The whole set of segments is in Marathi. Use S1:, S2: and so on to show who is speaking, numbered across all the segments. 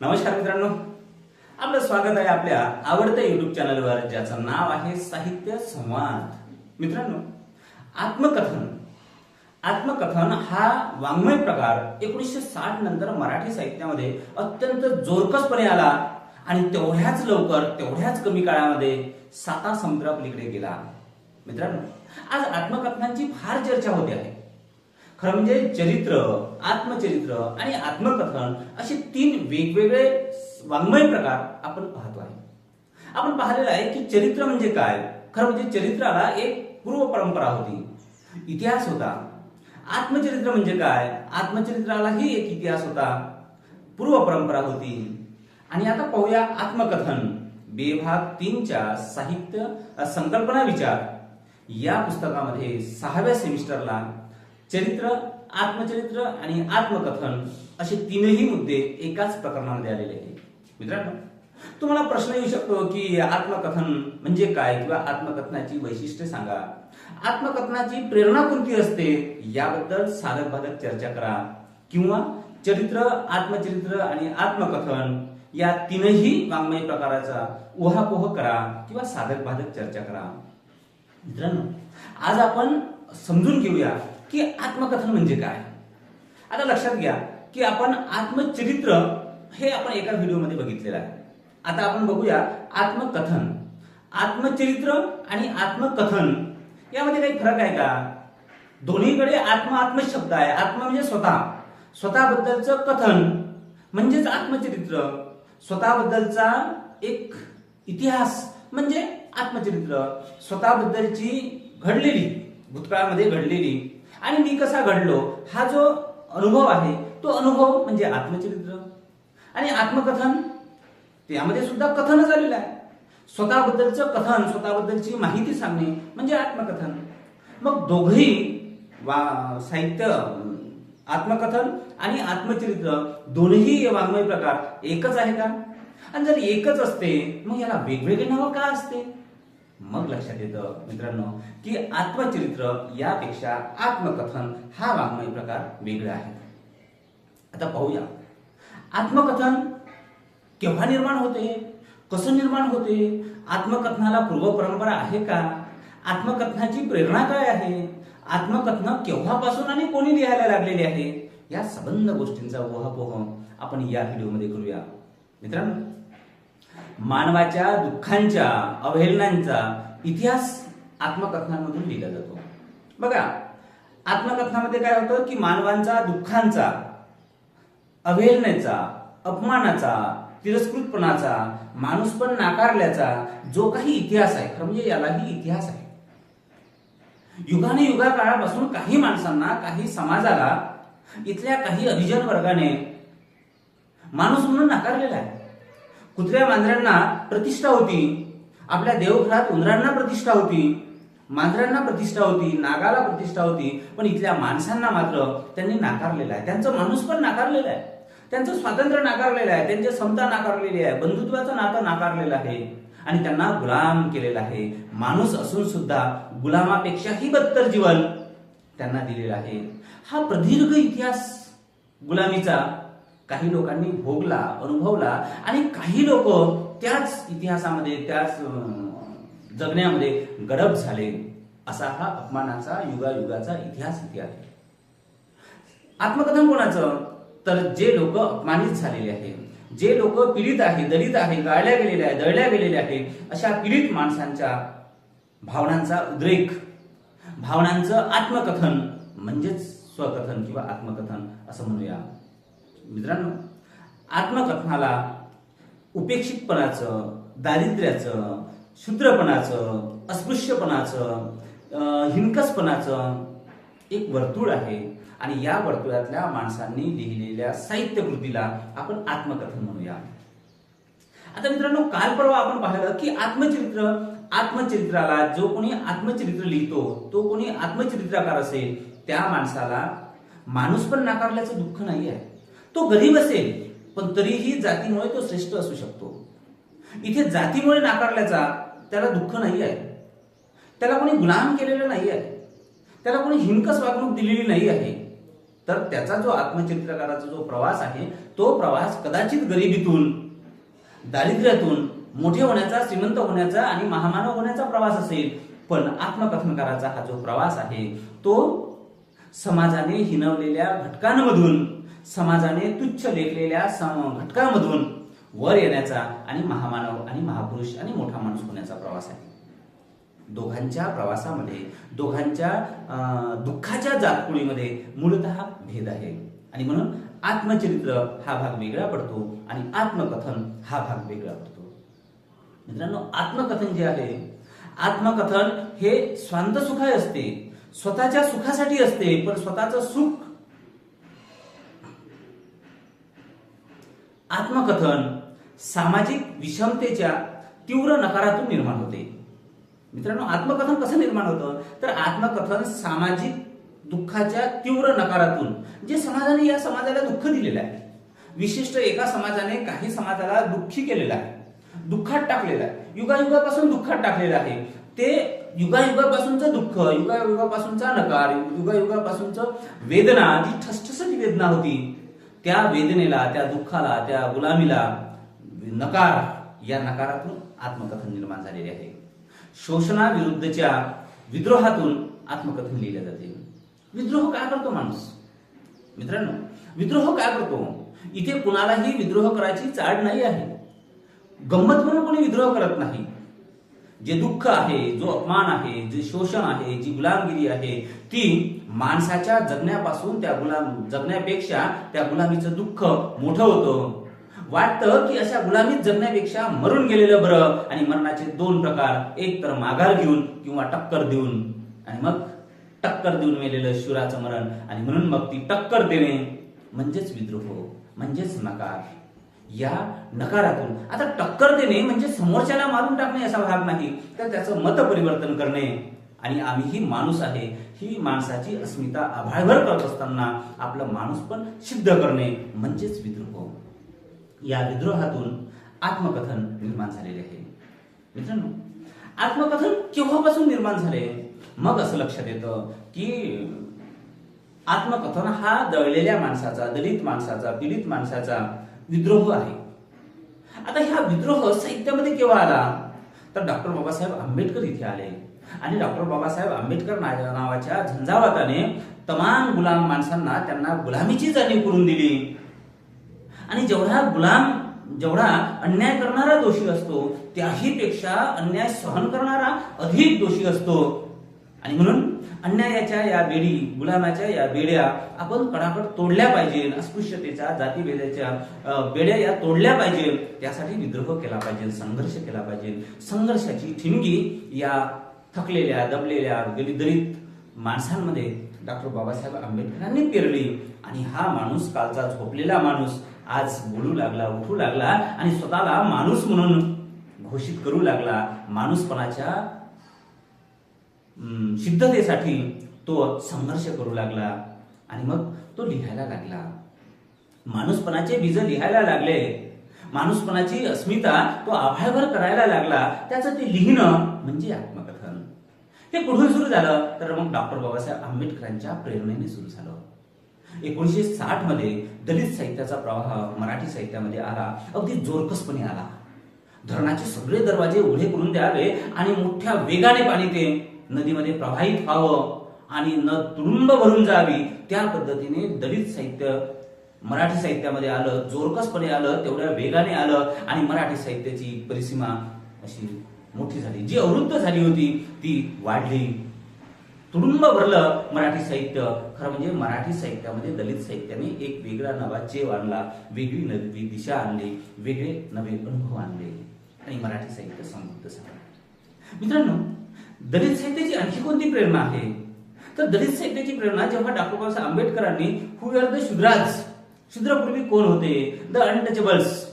S1: नमस्कार मित्रांनो. आपलं स्वागत आहे आपल्या आवडत्या युट्यूब चॅनलवर ज्याचं नाव आहे साहित्य संवाद. मित्रांनो आत्मकथन. आत्मकथन हा वाङ्मय प्रकार एकोणीसशे साठ नंतर मराठी साहित्यामध्ये अत्यंत जोरकसपणे आला आणि तेवढ्याच लवकर तेवढ्याच कमी काळामध्ये साता समुद्रापलीकडे गेला. मित्रांनो आज आत्मकथनांची फार चर्चा होते आहे. खरं म्हणजे चरित्र आत्मचरित्र आणि आत्मकथन असे तीन वेगवेगळे वाङ्मय प्रकार आपण पाहतो आहे. आपण पाहिलेलं आहे की चरित्र म्हणजे काय? खरं म्हणजे चरित्राला एक पूर्व परंपरा होती. इतिहास होता. आत्मचरित्र म्हणजे काय? आत्मचरित्रालाही एक इतिहास होता. पूर्व परंपरा होती. आणि आता पाहूया आत्मकथन. बेभाग तीनच्या साहित्य संकल्पना विचार. या पुस्तकामध्ये सहाव्या सेमिस्टरला चरित्र आत्मचरित्र आणि आत्मकथन असे तीनही मुद्दे एकाच प्रकरणामध्ये आलेले आहेत. मित्रांनो तुम्हाला प्रश्न येऊ शकतो की आत्मकथन म्हणजे काय किंवा आत्मकथनाची वैशिष्ट्ये सांगा. आत्मकथनाची प्रेरणा कोणती असते? याबद्दल साधक बाधक चर्चा करा. किंवा चरित्र आत्मचरित्र आणि आत्मकथन या तीनही वाङ्मय प्रकाराचा उहापोह करा किंवा साधक बाधक चर्चा करा. मित्रांनो आज आपण समजून घेऊया की आत्मकथन म्हणजे काय? आता लक्षात घ्या की आपण आत्मचरित्र हे आपण एका व्हिडिओमध्ये बघितलेलं आहे. आता आपण बघूया आत्मकथन. आत्मचरित्र आणि आत्मकथन यामध्ये काही फरक आहे का? दोन्हीकडे आत्म आत्म शब्द आहे. आत्म म्हणजे स्वतः. स्वतःबद्दलचं कथन म्हणजेच आत्मचरित्र. स्वतःबद्दलचा एक इतिहास म्हणजे आत्मचरित्र. स्वतःबद्दलची घडलेली भूतकाळामध्ये घडलेली आणि मी कसा घडलो हा जो अनुभव आहे तो अनुभव म्हणजे आत्मचरित्र. आणि आत्मकथन त्यामध्ये सुद्धा कथनच आलेलं आहे. स्वतःबद्दलचं कथन स्वतःबद्दलची माहिती सांगणे म्हणजे आत्मकथन. मग दोघही वा साहित्य आत्मकथन आणि आत्मचरित्र दोन्ही वाङ्मय प्रकार एकच आहे का? आणि जर एकच असते मग याला वेगवेगळे नावं का असते? मग लक्षात येतं मित्रांनो की आत्मचरित्र यापेक्षा आत्मकथन हा वाङ्मय प्रकार वेगळा आहे. आता पाहूया. आत्मकथन केव्हा निर्माण होते? कसं निर्माण होते? आत्मकथनाला पूर्व परंपरा आहे का? आत्मकथनाची प्रेरणा काय आहे? आत्मकथन केव्हापासून आणि कोणी लिहायला लागलेले आहे? या सबंध गोष्टींचा उहापोह आपण या व्हिडिओमध्ये करूया. मित्रांनो मानवाच्या दुःखांच्या अवहेलनांचा इतिहास आत्मकथनांमधून लिहिला जातो. बघा आत्मकथनामध्ये काय होतं की मानवांचा दुःखांचा अवहेलनेचा अपमानाचा तिरस्कृतपणाचा माणूस पण नाकारल्याचा जो काही इतिहास आहे खरं म्हणजे यालाही इतिहास आहे. युगाने युगा काळापासून काही माणसांना काही समाजाला इथल्या काही अभिजन वर्गाने माणूस म्हणून नाकारलेला आहे. कुत्र्या मांजरांना प्रतिष्ठा होती? आपल्या देवघरात उंदरांना प्रतिष्ठा होती मांजरांना प्रतिष्ठा होती नागाला प्रतिष्ठा होती पण इथल्या माणसांना मात्र त्यांनी नाकारलेलं आहे. त्यांचं माणूस पण नाकारलेलं आहे. त्यांचं स्वातंत्र्य नाकारलेलं आहे. त्यांची समता नाकारलेली आहे. बंधुत्वाचं नातं नाकारलेलं आहे. आणि त्यांना गुलाम केलेलं आहे. माणूस असून सुद्धा गुलामापेक्षाही बदतर जीवन त्यांना दिलेलं आहे. हा प्रदीर्घ इतिहास गुलामीचा काही लोकांनी भोगला अनुभवला आणि काही लोक त्याच इतिहासामध्ये त्याच जगण्यामध्ये गडप झाले. असा हा अपमानाचा युगायुगाचा इतिहास इथे आहे. आत्मकथन कोणाचं? तर जे लोक अपमानित झालेले आहे जे लोक पीडित आहे दलित आहे गाळल्या गेलेले आहे दळल्या गेलेले आहे अशा पीडित माणसांच्या भावनांचा उद्रेक भावनांचं आत्मकथन म्हणजेच स्वकथन किंवा आत्मकथन असं म्हणूया. मित्रांनो आत्मकथनाला उपेक्षितपणाचं दारिद्र्याचं शूद्रपणाचं अस्पृश्यपणाचं अं, एक वर्तुळ आहे आणि या वर्तुळातल्या माणसांनी लिहिलेल्या साहित्यकृतीला आपण आत्मकथन म्हणूया. आता मित्रांनो काल परवा आपण पाहिलं की आत्मचरित्र आत्मचरित्राला जो कोणी आत्मचरित्र लिहितो तो कोणी आत्मचरित्रकार असेल त्या माणसाला माणूस पण नाकारल्याचं दुःख नाही आहे तो गरीब असेल पण तरीही जातीमुळे तो श्रेष्ठ असू शकतो. इथे जातीमुळे नाकारल्याचा त्याला दुःख नाही आहे. त्याला कोणी गुलाम केलेलं नाही आहे. त्याला कोणी हिंकस वागणूक दिलेली नाही आहे. तर त्याचा जो आत्मचरित्रकाराचा जो प्रवास आहे तो प्रवास कदाचित गरिबीतून दारिद्र्यातून मोठे होण्याचा श्रीमंत होण्याचा आणि महामानव होण्याचा प्रवास असेल पण आत्मकथनकाराचा हा जो प्रवास आहे तो समाजाने हिनवलेल्या घटकांमधून समाजाने तुच्छ लेखलेल्या सम- वर येण्याचा आणि महामानव आणि महापुरुष आणि मोठा माणूस होण्याचा प्रवास आहे. दोघांच्या प्रवासामध्ये दोघांच्या दुःखाच्या जातकुळीमध्ये मूलतः भेद आहे. आणि म्हणून आत्मचरित्र हा भाग वेगळा पडतो आणि आत्मकथन हा भाग वेगळा पडतो. मित्रांनो आत्मकथन जे आहे आत्मकथन हे स्वांत सुखाय असते. स्वतःच्या सुखासाठी असते पण स्वतःचं सुख आत्मकथन सामाजिक विषमतेच्या तीव्र नकारातून निर्माण होते. मित्रांनो आत्मकथन कसं निर्माण होतं? तर आत्मकथन सामाजिक दुःखाच्या तीव्र नकारातून जे समाजाने या समाजाला दुःख दिलेलं आहे. विशिष्ट एका समाजाने काही समाजाला दुःखी केलेलं आहे. दुःखात टाकलेलं आहे. युगायुगापासून दुःखात टाकलेलं आहे. ते युगायुगापासूनचं दुःख युगायुगापासूनचा नकार युगायुगापासूनचं वेदना जी ठसठसती वेदना होती त्या वेदनेला त्या दुःखाला त्या गुलामीला नकार या नकारातून आत्मकथन निर्माण झालेले आहे. शोषणाविरुद्धच्या विद्रोहातून आत्मकथन लिहिले जाते. विद्रोह काय करतो माणूस? मित्रांनो विद्रोह काय करतो? इथे कुणालाही विद्रोह करायची चाड नाही आहे. गंमत म्हणून कोणी विद्रोह करत नाही. जे दुःख आहे जो अपमान आहे जे शोषण आहे जी गुलामगिरी आहे ती माणसाच्या जगण्यापासून त्या गुलाम जगण्यापेक्षा त्या गुलामीचं दुःख मोठं होतं. वाटतं की अशा गुलामीत जगण्यापेक्षा मरून गेलेलं बरं आणि मरणाचे दोन प्रकार एक तर माघार घेऊन किंवा टक्कर देऊन. आणि मग टक्कर देऊन मेलेलं शिवराचं मरण आणि म्हणून मग ती टक्कर देणे. म्हणजेच विद्रोह म्हणजेच नकार. या नकारातून. आता टक्कर देणे म्हणजे समोरच्याला मारून टाकणे असा भाग नाही तर त्याचं मत परिवर्तन करणे. आणि आम्ही ही माणूस आहे ही माणसाची अस्मिता आभाळभर करत असताना आपलं माणूस पण सिद्ध करणे म्हणजेच विद्रोह. या विद्रोहातून आत्मकथन निर्माण झालेले आहे. मित्रांनो आत्मकथन केव्हापासून निर्माण झाले? मग असं लक्षात येतं की आत्मकथन हा दळलेल्या माणसाचा दलित माणसाचा पीडित माणसाचा विद्रोह आहे. आता ह्या विद्रोह साहित्यामध्ये केव्हा आला? तर डॉक्टर बाबासाहेब आंबेडकर इथे आले. आणि डॉक्टर बाबासाहेब आंबेडकर नावाच्या झंझावाताने तमाम गुलाम माणसांना त्यांना गुलामीची जाणीव करून दिली. आणि जेवढा गुलाम जेवढा अन्याय करणारा दोषी असतो त्याही पेक्षा अन्याय सहन करणारा अधिक दोषी असतो. आणि म्हणून अन्यायाच्या या बेडी गुलामाच्या या बेड्या आपण कडाकड तोडल्या पाहिजे अस्पृश्यतेच्या जातीभेदाच्या बेड्या या तोडल्या पाहिजे त्यासाठी विद्रोह केला पाहिजे संघर्ष केला पाहिजे. संघर्षाची ठिणगी या थकलेल्या दबलेल्या दलित माणसांमध्ये डॉक्टर बाबासाहेब आंबेडकरांनी पेरली. आणि हा माणूस कालचा झोपलेला माणूस आज बोलू लागला उठू लागला आणि स्वतःला माणूस म्हणून घोषित करू लागला. माणूसपणाच्या सिद्धतेसाठी तो संघर्ष करू लागला आणि मग तो लिहायला लागला. माणूसपणाचे बीज लिहायला लागले. माणूसपणाची अस्मिता तो आभाळभर करायला लागला. त्याचं ते लिहिणं म्हणजे आत्मकथन. हे कुठून सुरू झालं? तर मग डॉक्टर बाबासाहेब आंबेडकरांच्या प्रेरणेने सुरू झालं. एकोणीसशे साठमध्ये दलित साहित्याचा प्रवाह मराठी साहित्यामध्ये आला. अगदी जोरकसपणे आला. धरणाचे सगळे दरवाजे उघडे करून द्यावे आणि मोठ्या वेगाने पाणी ते नदीमध्ये प्रवाहित व्हावं आणि न तुडुंब भरून जावी त्या पद्धतीने दलित साहित्य मराठी साहित्यामध्ये आलं जोरकसपणे आलं तेवढ्या वेगाने आलं आणि मराठी साहित्याची परिसीमा अशी मोठी झाली. जी अवृद्ध झाली होती ती वाढली. तुडुंब भरलं मराठी साहित्य. खरं म्हणजे मराठी साहित्यामध्ये दलित साहित्याने एक वेगळा नवा चेव आणला वेगळी नवी दिशा आणली वेगळे नवे अनुभव आणले. आणि मराठी साहित्य समृद्ध झालं. मित्रांनो दलित साहित्याची आणखी कोणती प्रेरणा आहे? तर दलित साहित्याची प्रेरणा जेव्हा डॉक्टर बाबासाहेब आंबेडकरांनी हु आर द शुद्राज शूद्रपूर्वी कोण होते? The untouchables.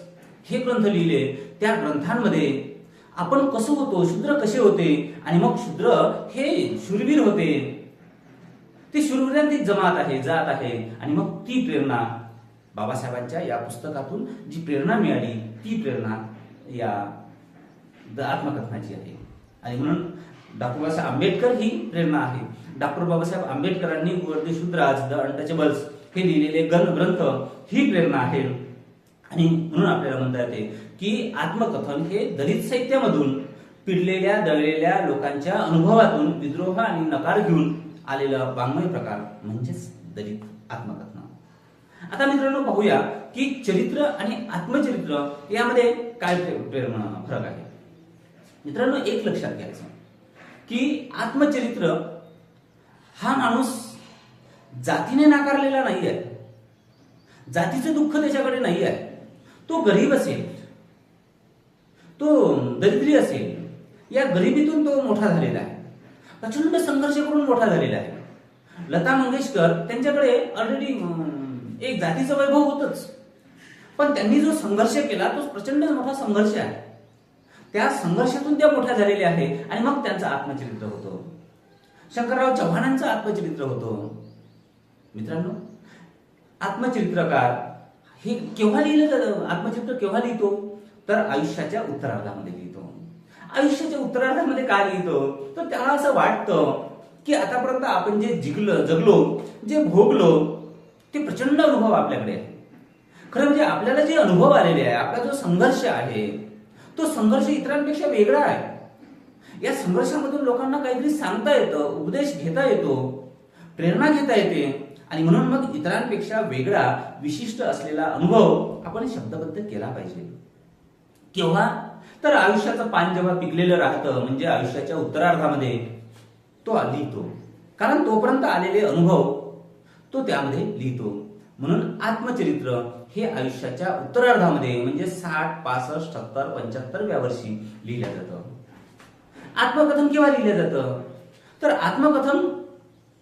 S1: हे ग्रंथ लिहिले. त्या ग्रंथांमध्ये आपण कसं होतो? शूद्र कसे होते? आणि मग शूद्र हे शूरवीर होते. ते शूरवीरांची जमात आहे जात आहे. आणि मग ती प्रेरणा बाबासाहेबांच्या या पुस्तकातून जी प्रेरणा मिळाली ती प्रेरणा या द आत्मकथनाची आहे. आणि म्हणून डॉक्टर बाबासाहेब आंबेडकर ही प्रेरणा आहे. डॉक्टर बाबासाहेब आंबेडकरांनी वर्दी शूद्राज द अनटचेबल्स हे लिहिलेले गण ग्रंथ ही प्रेरणा आहे. आणि म्हणून आपल्याला म्हणता येते की आत्मकथन हे दलित साहित्यामधून पिडलेल्या दळलेल्या लोकांच्या अनुभवातून विद्रोह आणि नकार घेऊन आलेला वाङ्मय प्रकार म्हणजेच दलित आत्मकथन. आता मित्रांनो पाहूया की चरित्र आणि आत्मचरित्र यामध्ये काय प्रेरणा फरक आहे? मित्रांनो एक लक्षात घ्यायचं. की आत्मचरित्र हा माणूस जातीने नाकारलेला नाही आहे जातीचं दुःख त्याच्याकडे नाही आहे तो गरीब असेल तो दरिद्री असेल या गरिबीतून तो मोठा झालेला आहे. प्रचंड संघर्ष करून मोठा झालेला आहे. लता मंगेशकर त्यांच्याकडे ऑलरेडी एक जातीचं वैभव होतच. पण त्यांनी जो संघर्ष केला तो प्रचंड मोठा संघर्ष आहे. त्या संघर्षातून त्या मोठ्या झालेल्या आहे आणि मग त्यांचं आत्मचरित्र होतं. शंकरराव चव्हाणांचं आत्मचरित्र होतं. मित्रांनो आत्मचरित्रकार हे केव्हा लिहिलं जातं? आत्मचरित्र केव्हा लिहितो? तर आयुष्याच्या उत्तरार्धामध्ये लिहितो. आयुष्याच्या उत्तरार्धामध्ये काय लिहितो? तर त्याला असं वाटतं की आतापर्यंत आपण जे जिंकलं जगलो जे भोगलो ते प्रचंड अनुभव आपल्याकडे आहे. खरं म्हणजे आपल्याला जे अनुभव आलेले आहे आपला जो संघर्ष आहे तो संघर्ष इतरांपेक्षा वेगळा आहे. या संघर्षामधून लोकांना काहीतरी सांगता येतं उपदेश घेता येतो प्रेरणा घेता येते आणि म्हणून मग इतरांपेक्षा वेगळा विशिष्ट असलेला अनुभव आपण शब्दबद्ध केला पाहिजे. केव्हा? तर आयुष्याचं पान जेव्हा पिकलेलं राहतं म्हणजे आयुष्याच्या उत्तरार्धामध्ये तो लिहितो कारण तोपर्यंत आलेले अनुभव तो त्यामध्ये लिहितो. म्हणून आत्मचरित्र हे आयुष्याच्या उत्तरार्धामध्ये म्हणजे साठ पासष्ट सत्तर पंच्याहत्तरव्या वर्षी लिहिलं जातं. आत्मकथन केव्हा लिहिलं जातं? तर आत्मकथन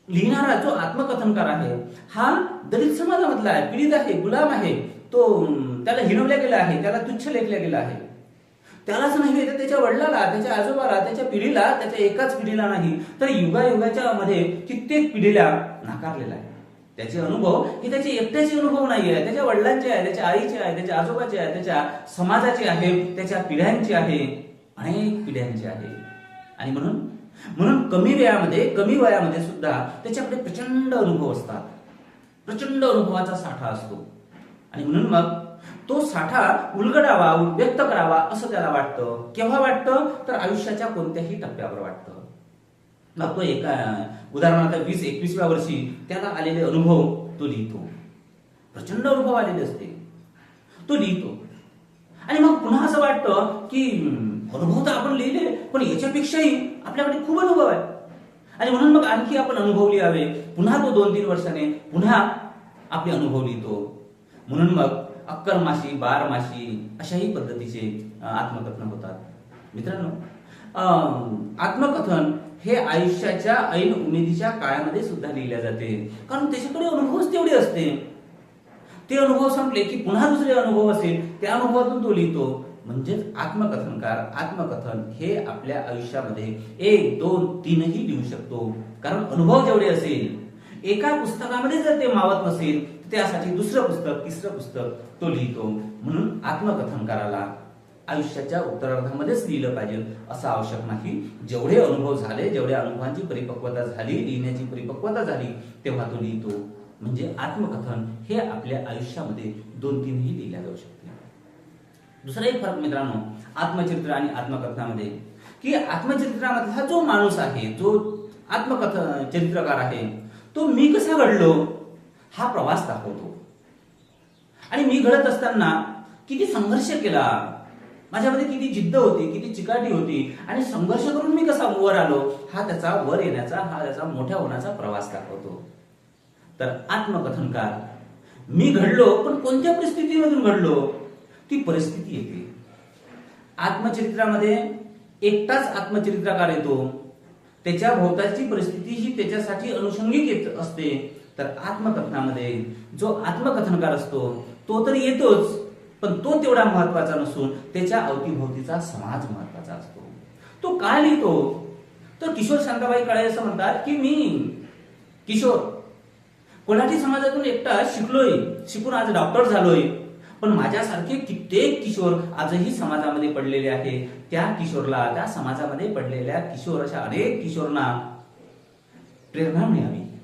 S1: लिहिणारा जो आत्मकथनकार आहे हा दलित समाजामधला आहे पीडित आहे गुलाम आहे तो त्याला हिणवल्या गेला आहे त्याला तुच्छ लेखल्या गेला आहे. त्यालाच नाही तर त्याच्या वडिलाला त्याच्या आजोबाला त्याच्या पिढीला त्याच्या एकाच पिढीला नाही. तर युगायुगाच्या मध्ये कित्येक पिढीला नाकारलेला आहे. त्याचे अनुभव हे त्याचे एकट्याचे अनुभव नाही आहे त्याच्या वडिलांचे आहे त्याच्या आईचे आहे त्याच्या आजोबाचे आहे त्याच्या समाजाचे आहे त्याच्या पिढ्यांचे आहे. अनेक पिढ्यांचे आहे. आणि म्हणून म्हणून कमी वयामध्ये कमी वयामध्ये सुद्धा त्याच्याकडे प्रचंड अनुभव असतात. प्रचंड अनुभवाचा साठा असतो. आणि म्हणून मग तो साठा उलगडावा व्यक्त करावा असं त्याला वाटतं. केव्हा वाटतं? तर आयुष्याच्या कोणत्याही टप्प्यावर वाटतं. तो एका उदाहरणार्थ वीस एकवीसव्या वर्षी त्याला आलेले अनुभव तो लिहितो. प्रचंड अनुभव आलेले असते. तो लिहितो. आणि मग पुन्हा असं वाटतं की अनुभव तर आपण लिहिले पण याच्यापेक्षाही आपल्याकडे खूप अनुभव आहे. आणि म्हणून मग आणखी आपण अनुभव लिहावे. पुन्हा तो दोन तीन वर्षाने पुन्हा आपले अनुभव लिहितो. म्हणून मग अक्कर माशी बार माशी अशाही पद्धतीचे आत्मकथन होतात. मित्रांनो अं, आत्मकथन हे आयुष्याच्या ऐन उमेदीच्या काळामध्ये सुद्धा लिहिल्या जाते. कारण त्याच्याकडे अनुभवच तेवढे असते. ते अनुभव संपले की पुन्हा दुसरे अनुभव असेल त्या अनुभवातून तो लिहितो. म्हणजेच आत्मकथनकार आत्मकथन हे आपल्या आयुष्यामध्ये एक दोन तीनही लिहू शकतो. कारण अनुभव जेवढे असेल एका पुस्तकामध्ये जर ते मावत नसेल त्यासाठी दुसरं पुस्तक तिसरं पुस्तक तो लिहितो. म्हणून आत्मकथनकाराला आयुष्याच्या उत्तरार्धामध्येच लिहिलं पाहिजे असं आवश्यक नाही. जेवढे अनुभव झाले जेवढ्या अनुभवांची परिपक्वता झाली लिहिण्याची परिपक्वता झाली तेव्हा तो लिहितो. म्हणजे आत्मकथन हे आपल्या आयुष्यामध्ये दोन तीनही लिहिल्या जाऊ शकते. दुसरा एक फरक मित्रांनो आत्मचरित्र आणि आत्मकथनामध्ये की आत्मचरित्रामधला जो माणूस आहे जो आत्मकथन चरित्रकार आहे तो मी कसा घडलो हा प्रवास दाखवतो. आणि मी घडत असताना किती संघर्ष केला माझ्यामध्ये किती जिद्द होती किती चिकाटी होती आणि संघर्ष करून मी कसा वर आलो हा त्याचा वर येण्याचा हा त्याचा मोठ्या होण्याचा प्रवास दाखवतो. तर आत्मकथनकार मी घडलो पण कोणत्या परिस्थितीमधून घडलो? ती परिस्थिती येते. आत्मचरित्रामध्ये एकटाच आत्मचरित्रकार येतो. त्याच्या भोवताची परिस्थिती ही त्याच्यासाठी अनुषंगिक येत असते. तर आत्मकथनामध्ये जो आत्मकथनकार असतो तो तर येतोच. पण तो तेवढा महत्त्वाचा नसून त्याच्या अवतीभोवतीचा समाज महत्त्वाचा असतो. तो का लिहितो? तर किशोर शांताबाई काळे असं म्हणतात की मी किशोर कोल्हाटी समाजातून एकटा शिकलोय शिकून आज डॉक्टर झालोय. पण माझ्यासारखे कित्येक किशोर आजही समाजामध्ये पडलेले आहे त्या किशोरला त्या समाजामध्ये पडलेल्या किशोर अशा अनेक किशोरना प्रेरणा मिळावी.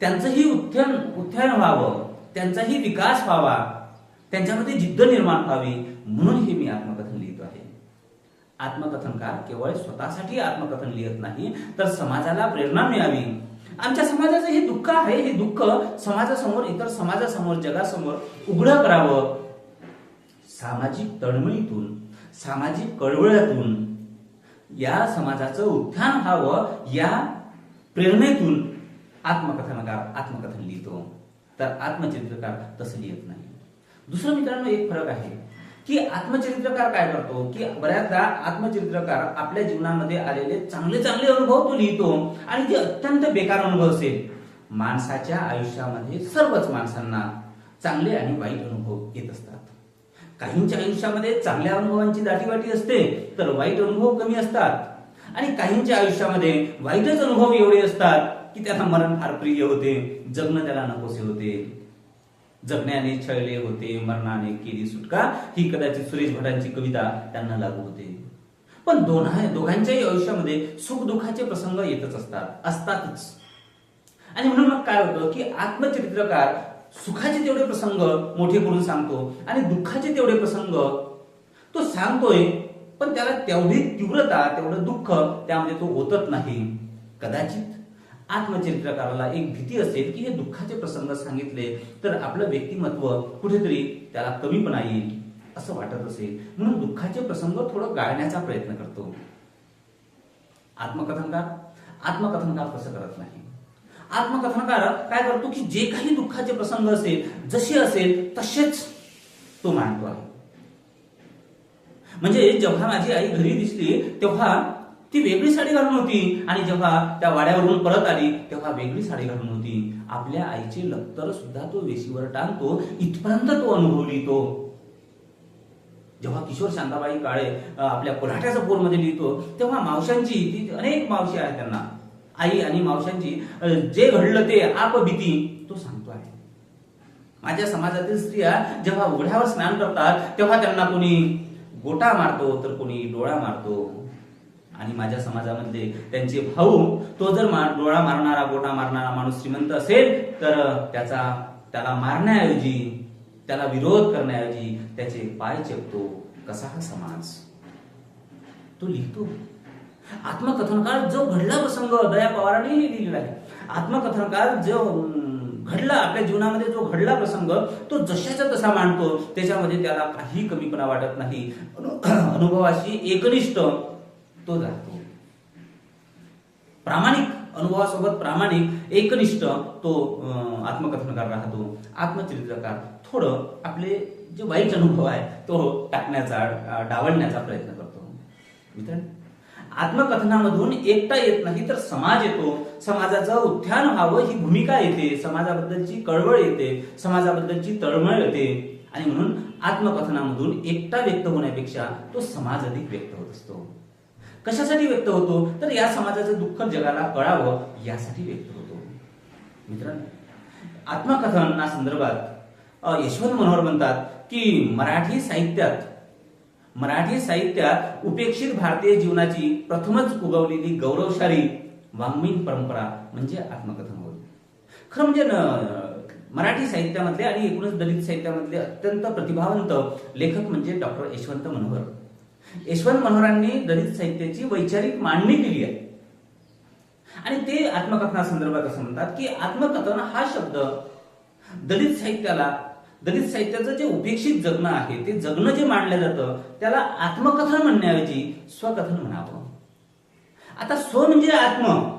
S1: त्यांचंही उत्थान उत्थान व्हावं. त्यांचाही विकास व्हावा. त्यांच्यामध्ये जिद्द निर्माण व्हावी म्हणून हे मी आत्मकथन लिहितो आहे. आत्मकथनकार केवळ स्वतःसाठी आत्मकथन लिहित नाही तर समाजाला प्रेरणा मिळावी. आमच्या समाजाचं हे दुःख आहे हे दुःख समाजासमोर इतर समाजासमोर जगासमोर उघडं करावं. सामाजिक तळमळीतून सामाजिक कळवळ्यातून या समाजाचं उत्थान व्हावं या प्रेरणेतून आत्मकथनकार आत्मकथन लिहितो. तर आत्मचरित्रकार तसं लिहित नाही. दुसरं मित्रांनो एक फरक आहे की आत्मचरित्रकार काय करतो? की बऱ्याचदा आत्मचरित्रकार आपल्या जीवनामध्ये आलेले चांगले चांगले अनुभव तो लिहितो आणि जे अत्यंत बेकार अनुभव असेल. माणसाच्या आयुष्यामध्ये सर्वच माणसांना चांगले आणि वाईट अनुभव येत असतात. काहींच्या आयुष्यामध्ये चांगल्या अनुभवांची दाटीवाटी असते तर वाईट अनुभव कमी असतात. आणि काहींच्या आयुष्यामध्ये वाईटच अनुभव एवढे असतात की त्याला मरण फार प्रिय होते जगणं त्याला नकोसे होते. जगण्याने छळले होते मरणाने केली सुटका. ही कदाचित सुरेश भटांची कविता त्यांना लागू होते. पण दोन्हा दोघांच्याही आयुष्यामध्ये सुख दुःखाचे प्रसंग येतच असतात. असतातच. आणि म्हणून मग काय होतं की आत्मचरित्रकार सुखाचे तेवढे प्रसंग मोठे करून सांगतो आणि दुःखाचे तेवढे प्रसंग तो सांगतोय पण त्याला तेवढी तीव्रता तेवढं दुःख त्यामध्ये तो ओतत नाही. कदाचित आत्मचरित्रकाराला एक भीती असेल की हे दुःखाचे प्रसंग सांगितले तर आपलं व्यक्तिमत्व कुठेतरी त्याला कमीपणा येईल असं वाटत असेल. म्हणून दुःखाचे प्रसंग थोडं गाळण्याचा प्रयत्न करतो. आत्मकथनकार? आत्मकथनकार कसं करत नाही. आत्मकथनकार काय करतो की जे काही दुःखाचे प्रसंग असेल जसे असेल तसेच तो मांडतो आहे. म्हणजे जेव्हा माझी आई घरी दिसली तेव्हा ती वेगळी साडी घालून होती. आणि जेव्हा त्या वाड्यावरून परत आली तेव्हा वेगळी साडी घालून होती. आपल्या आईचे लक्तर सुद्धा तो वेशीवर टांगतो इथपर्यंत तो अनुभव लिहितो जेव्हा किशोर शांताबाई काळे आपल्या कोल्हाट्याचा पोरमध्ये लिहितो तेव्हा मावशांची ती अनेक मावशी आहेत त्यांना. आई आणि मावशांची जे घडलं ते आप भीती तो सांगतो आहे. माझ्या समाजातील स्त्रिया जेव्हा उघड्यावर स्नान करतात तेव्हा त्यांना कोणी गोटा मारतो तर कोणी डोळा मारतो. आणि माझ्या समाजामध्ये त्यांचे भाऊ तो जर डोळा मारणारा गोटा मारणारा माणूस श्रीमंत असेल तर त्याचा त्याला मारण्याऐवजी त्याला विरोध करण्याऐवजी त्याचे पाय चेपतो. कसा हा समाज? तो लिहितो. आत्मकथनकार जो घडला प्रसंग दया पवारांनी लिहिलेला आहे. आत्मकथनकार जो घडला आपल्या जीवनामध्ये जो घडला प्रसंग तो जशाचा तसा मांडतो. त्याच्यामध्ये त्याला काही कमीपणा वाटत नाही. अनुभवाशी एकनिष्ठ तो जातो. प्रामाणिक अनुभवासोबत प्रामाणिक एकनिष्ठ तो आत्मकथनकार राहतो. आत्मचरित्रकार थोडं आपले जे वाईट अनुभव आहे तो टाकण्याचा अं, डावलण्याचा प्रयत्न करतो. मित्रांनो आत्मकथनामधून एकटा येत नाही तर समाज येतो. समाजाचं उत्थान व्हावं ही भूमिका येते. समाजाबद्दलची कळवळ येते. समाजाबद्दलची तळमळ येते. आणि म्हणून आत्मकथनामधून एकटा व्यक्त होण्यापेक्षा तो समाज अधिक व्यक्त होत असतो. कशासाठी व्यक्त होतो? तर या समाजाचं दुःख जगाला कळावं यासाठी व्यक्त होतो. मित्रांनो आत्मकथना संदर्भात यशवंत मनोहर म्हणतात की मराठी साहित्यात मराठी साहित्यात उपेक्षित भारतीय जीवनाची प्रथमच उगवलेली गौरवशाली वाङ्मयीन परंपरा म्हणजे आत्मकथन होय. खरं म्हणजे मराठी साहित्यामधले आणि एकूणच दलित साहित्यामधले अत्यंत प्रतिभावंत लेखक म्हणजे डॉक्टर यशवंत मनोहर. यशवंत मनोहरांनी दलित साहित्याची वैचारिक मांडणी केली आहे. आणि ते आत्मकथनासंदर्भात असं म्हणतात की आत्मकथन हा शब्द दलित साहित्याला दलित साहित्याचं जे उपेक्षित जगणं आहे ते जगणं जे मांडलं जातं त्याला आत्मकथन म्हणण्याऐवजी स्वकथन म्हणावं. आता स्व म्हणजे आत्म.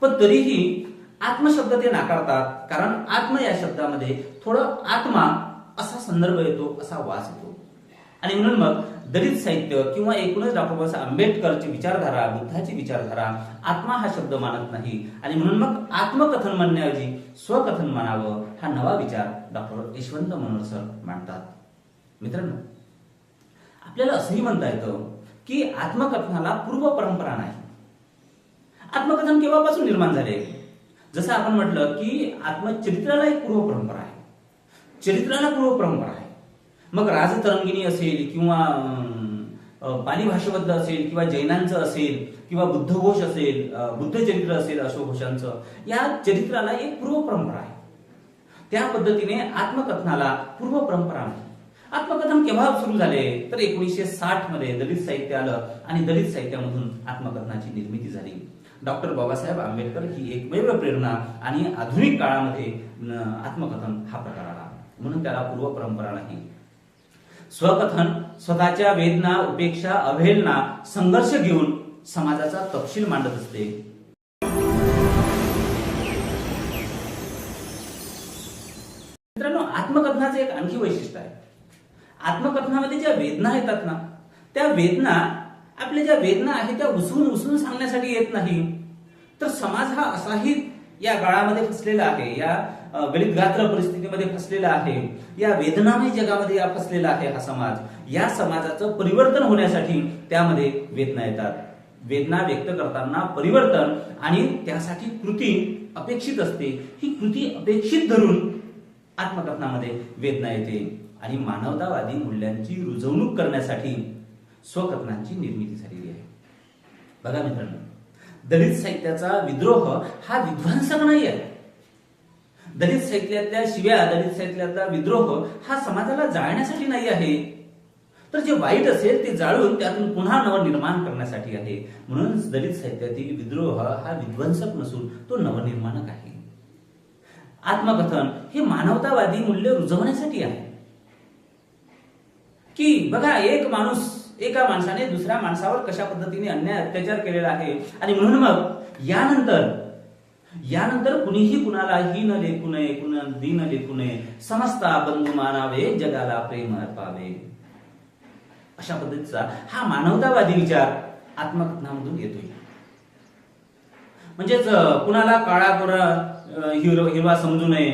S1: पण तरीही आत्मशब्द ते नाकारतात कारण आत्म या शब्दामध्ये थोडं आत्मा असा संदर्भ येतो असा वास येतो. आणि म्हणून मग दलित साहित्य किंवा एकूणच डॉक्टर बाबासाहेब आंबेडकरची विचारधारा बुद्धाची विचारधारा आत्मा हा शब्द मानत नाही. आणि म्हणून मग आत्मकथन म्हणण्याऐवजी स्वकथन मानावं हा नवा विचार डॉक्टर यशवंत मनोहर सर मांडतात. मित्रांनो आपल्याला असंही म्हणता येतं की आत्मकथनाला पूर्व परंपरा नाही. आत्मकथन केव्हापासून निर्माण झाले? जसं आपण म्हटलं की आत्मचरित्राला एक पूर्व परंपरा आहे. चरित्राला पूर्व परंपरा आहे. मग राजतरंगिणी असेल किंवा पाली भाषेबद्ध असेल किंवा जैनांचं असेल किंवा बुद्धघोष असेल बुद्ध चरित्र असेल अशोकघोषांचं या चरित्राला एक पूर्व परंपरा आहे. त्या पद्धतीने आत्मकथनाला पूर्व परंपरा नाही आत्मकथन केव्हा सुरू झाले? तर एकोणीसशे साठमध्ये दलित साहित्य आलं आणि दलित साहित्यामधून आत्मकथनाची निर्मिती झाली. डॉक्टर बाबासाहेब आंबेडकर ही एकमेव प्रेरणा आणि आधुनिक काळामध्ये आत्मकथन हा प्रकार आला. म्हणून त्याला पूर्व परंपरा नाही. स्वकथन स्वतःच्या वेदना उपेक्षा अवहेलना संघर्ष घेऊन समाजाचा तपशील मांडत असते. मित्रांनो आत्मकथनाचं एक आणखी वैशिष्ट्य आहे. आत्मकथनामध्ये ज्या वेदना येतात ना त्या वेदना आपल्या ज्या वेदना आहेत त्या उसून उसळून सांगण्यासाठी येत नाही. तर समाज हा असाही या काळामध्ये फसलेला आहे. या गलितगात्र परिस्थितीमध्ये फसलेला आहे. या वेदनामय जगामध्ये या फसलेला आहे हा समाज. या समाजाचं परिवर्तन होण्यासाठी त्यामध्ये वेदना येतात. वेदना व्यक्त करताना परिवर्तन आणि त्यासाठी कृती अपेक्षित असते. ही कृती अपेक्षित धरून आत्मकथनामध्ये वेदना येते आणि मानवतावादी मूल्यांची रुजवणूक करण्यासाठी स्वकथनांची निर्मिती झालेली आहे. बघा मित्रांनो दलित साहित्याचा विद्रोह हा विध्वंसक नाही आहे. दलित साहित्यातल्या शिव्या दलित साहित्यातला विद्रोह हा समाजाला जाळण्यासाठी नाही आहे. तर जे वाईट असेल ते जाळून त्यातून पुन्हा नवनिर्माण करण्यासाठी आहे. म्हणून दलित साहित्यातील विद्रोह हा विध्वंसक नसून तो नवनिर्माणक आहे. आत्मकथन हे मानवतावादी मूल्य रुजवण्यासाठी आहे. की बघा एक माणूस एका माणसाने दुसऱ्या माणसावर कशा पद्धतीने अन्याय अत्याचार केलेला आहे? आणि म्हणून मग यानंतर यानंतर कुणीही कुणालाही न लेखू नये कुण दिन लेखू नये. समस्ता बंधू मानावे जगाला प्रेम अर्पावे. अशा पद्धतीचा हा मानवतावादी विचार आत्मकथनामधून येतोय. म्हणजेच कुणाला काळा कोरा हिरो हिरवा समजू नये.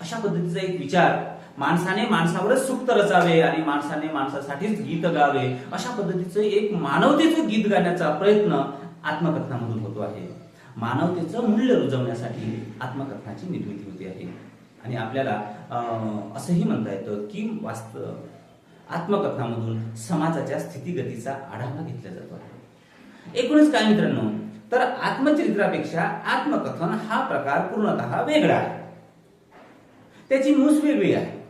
S1: अशा पद्धतीचा एक विचार माणसाने माणसावरच सुक्त रचावे आणि माणसाने माणसासाठीच गीत गावे. अशा पद्धतीचं एक मानवतेचं गीत गाण्याचा प्रयत्न आत्मकथनामधून होतो आहे. मानवतेचं मूल्य रुजवण्यासाठी आत्मकथनाची निर्मिती होती आहे. आणि आपल्याला असंही म्हणता येतं की वास्तव आत्मकथनामधून समाजाच्या स्थितीगतीचा आढावा घेतला जातो एकूणच काय मित्रांनो तर आत्मचरित्रापेक्षा आत्मकथन हा प्रकार पूर्णतः वेगळा आहे. त्याची मूस वेगळी आहे.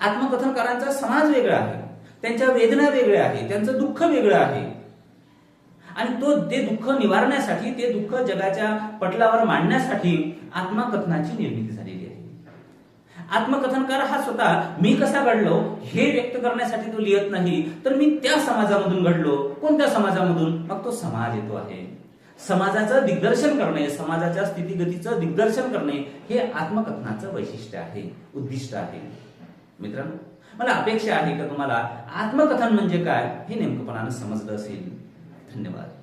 S1: आत्मकथनकारांचा समाज वेगळा आहे. त्यांच्या वेदना वेगळ्या आहे त्यांचं दुःख वेगळं आहे. आणि तो ते दुःख निवारण्यासाठी ते दुःख जगाच्या पटलावर मांडण्यासाठी आत्मकथनाची निर्मिती झालेली आहे. आत्मकथनकार हा स्वतः मी कसा घडलो हे व्यक्त करण्यासाठी तो लिहित नाही तर मी त्या समाजामधून घडलो. कोणत्या समाजामधून? मग तो समाज येतो आहे. समाजाचं दिग्दर्शन करणे समाजाच्या स्थितीगतीचं दिग्दर्शन करणे हे आत्मकथनाचं वैशिष्ट्य आहे उद्दिष्ट आहे. मित्रांनो मला अपेक्षा आहे का तुम्हाला? आत्मकथन म्हणजे काय हे नेमकंपणानं समजलं असेल? धन्यवाद